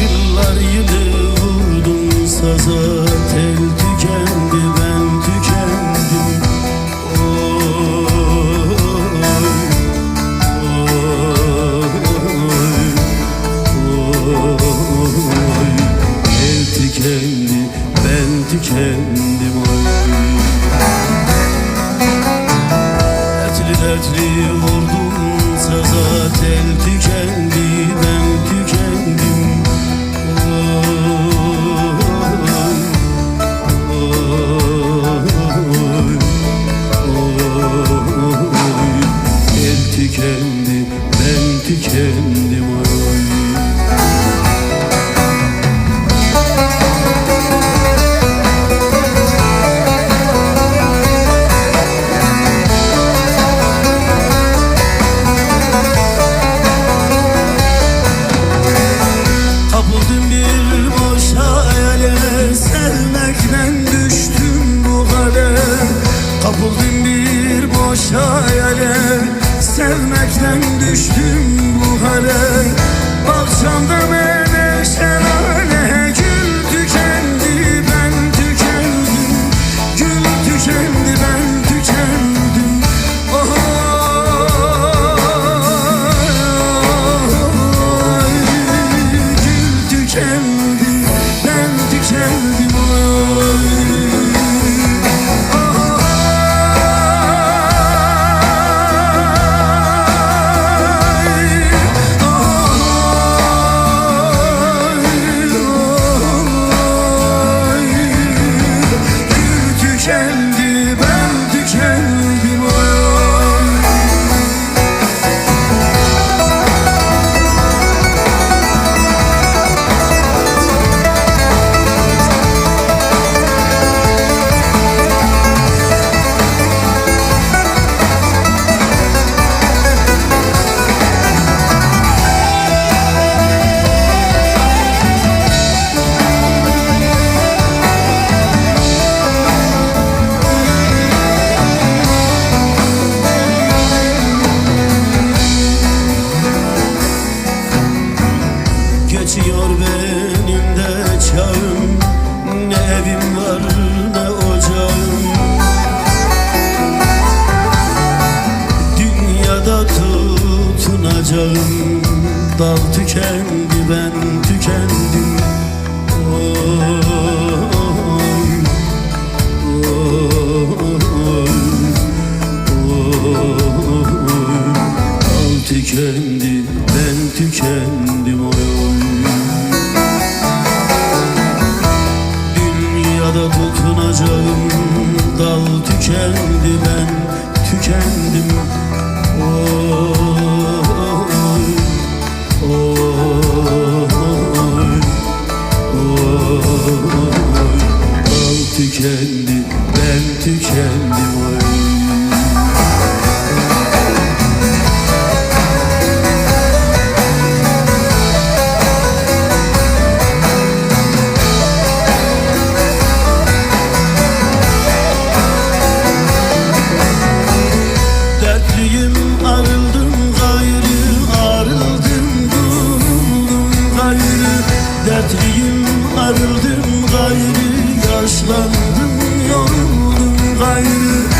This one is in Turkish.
Yıllar yılı vurdum saza tel tükendi ben tükendim. Oy, oy, oy El tükendi ben tükendim oy. Dertli dertli vurdum saza tel tükendi ben hayale Geçiyor benim de çağım. Ne evim var ne ocağım. Dünyada tutunacağım. Dal tükendi ben tükendim Dünyada tutunacağım dal tükendi ben tükendim yaşlandım yoruldum gayrı.